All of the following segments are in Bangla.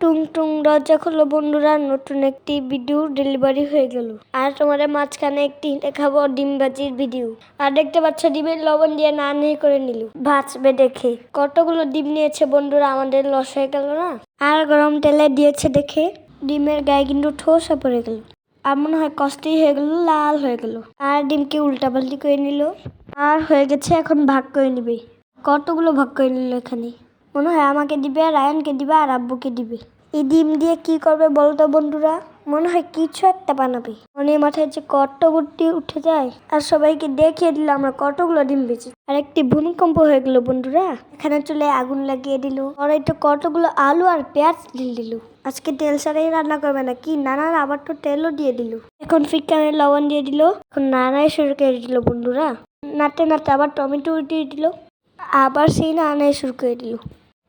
টুং টুং দরজা খুললো বন্ধুরা, নতুন একটি ভিডিও ডেলিভারি হয়ে গেল। আর তোমাদের মাঝখানে একটি দেখাবো ডিম ভাজির ভিডিও আর দেখতে পাচ্ছ, ডিমের লবণ দিয়ে না নেই করে নিল। ভাজবে দেখে। কতগুলো ডিম নিয়েছে বন্ধুরা, আমাদের লস হয়ে গেল না? আর গরম তেলে দিয়েছে দেখে। ডিমের গায়ে কিন্তু ঠোসা পড়ে গেল। আর মনে হয় কষ্টই হয়ে গেল, লাল হয়ে গেল। আর ডিমকে উল্টা পাল্টি করে নিল। আর হয়ে গেছে, এখন ভাগ করে নিবে। কতগুলো ভাগ করে নিল এখানে? মনে হয় আমাকে দিবে আর আয়নকে দিবে আর আব্বুকে দিবে। এই ডিম দিয়ে কি করবে বলতো বন্ধুরা? মনে হয় কিছু একটা বানাবে। মনের মাথায় যে কত উঠে যায়, আর সবাইকে দেখিয়ে দিল আমরা কতগুলো ডিম বেঁচে। আর একটি ভূমিকম্প হয়ে গেল বন্ধুরা। এখানে চলে আগুন লাগিয়ে দিল। কড়াইতে কতগুলো আলু আর পেঁয়াজ ঢেল দিল। আজকে তেল ছাড়াই রান্না করবে না কি? নানার আবার তো তেলও দিয়ে দিল। এখন ফিকানের লবণ দিয়ে দিল। এখন নানাই শুরু করে দিল বন্ধুরা। নাতে নাতে আবার টমেটো দিয়ে দিল। আবার সেই নানাই শুরু করে দিল।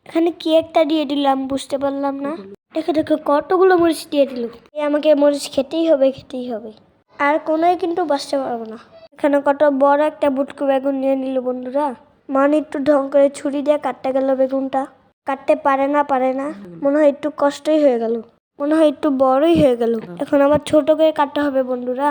এখানে কি একটা দিয়ে দিলাম, বুঝতে পারলাম না। দেখো দেখো, কতগুলো মরিচ দিয়ে দিল। আমাকে মরিচ খেতেই হবে খেতেই হবে। আর কোনোই কিন্তু বাঁচতে পারব না। এখানে কত বড় একটা বুটকু বেগুন নিয়ে নিল বন্ধুরা। মান একটু ঢং করে ছুরি দিয়ে কাটতে গেল বেগুনটা। কাটতে পারে না পারে না। মনে হয় একটু কষ্টই হয়ে গেল। মনে হয় একটু বড়ই হয়ে গেল। এখন আবার ছোট করে কাটতে হবে বন্ধুরা।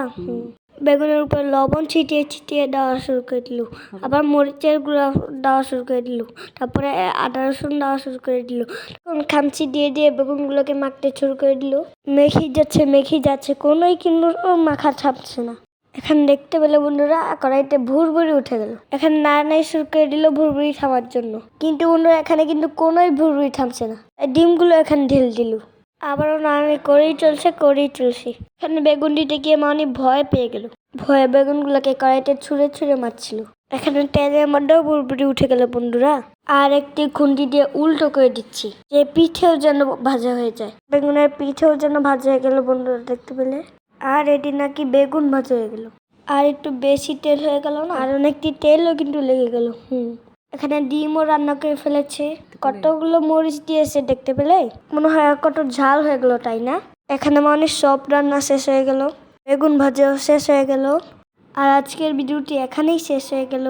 বেগুনের উপর লবণ ছিটিয়ে ছিটিয়ে দেওয়া শুরু করে দিল। আবার মরিচের গুঁড়া দেওয়া শুরু করে দিল। তারপরে আদা রসুন দেওয়া শুরু করে দিল। তখন খামচি দিয়ে দিয়ে বেগুনগুলোকে মাখতে শুরু করে দিল। মেখি যাচ্ছে মেখি যাচ্ছে কোনোই কিন্তু মাখা ছাপছে না। এখানে দেখতে পেলে বন্ধুরা কড়াইতে ভুরভুরি উঠে গেল। এখানে নাড়ানাই শুরু করে দিল ভুরভুরি থামার জন্য। কিন্তু বন্ধুরা এখানে কিন্তু কোনোই ভুরভুরি থামছে না। ডিমগুলো এখানে ঢেল দিল। আবারও নাড়ানি করেই চলছে করেই চলছে। এখানে বেগুন দিতে গিয়ে মানে ভয় পেয়ে গেল। ভয়ে বেগুনগুলোকে কড়াইতে ছুঁড়ে ছুঁড়ে মারছিল। এখানে তেলের মধ্যেও বুড়বুড়ি উঠে গেল, বন্ধুরা। আর একটি খুন্তি দিয়ে উল্টো করে দিচ্ছি, যে পিঠেও যেন ভাজা হয়ে যায়। বেগুনের পিঠেও যেন ভাজা হয়ে গেল, বন্ধুরা, দেখতে পেলে? আর এটি নাকি বেগুন ভাজা হয়ে গেল। আর একটু বেশি তেল হয়ে গেল না? আর অনেকটি তেলও কিন্তু লেগে গেল, হুম। এখানে ডিমও রান্না করে ফেলেছে। কতগুলো মরিচ দিয়েছে দেখতে পেলে? মনে হয় কত ঝাল হয়ে গেল, তাই না? এখানে মানে সব রান্না শেষ হয়ে গেল। বেগুন ভাজাও শেষ হয়ে গেল। আর আজকের ভিডিওটি এখানেই শেষ হয়ে গেল।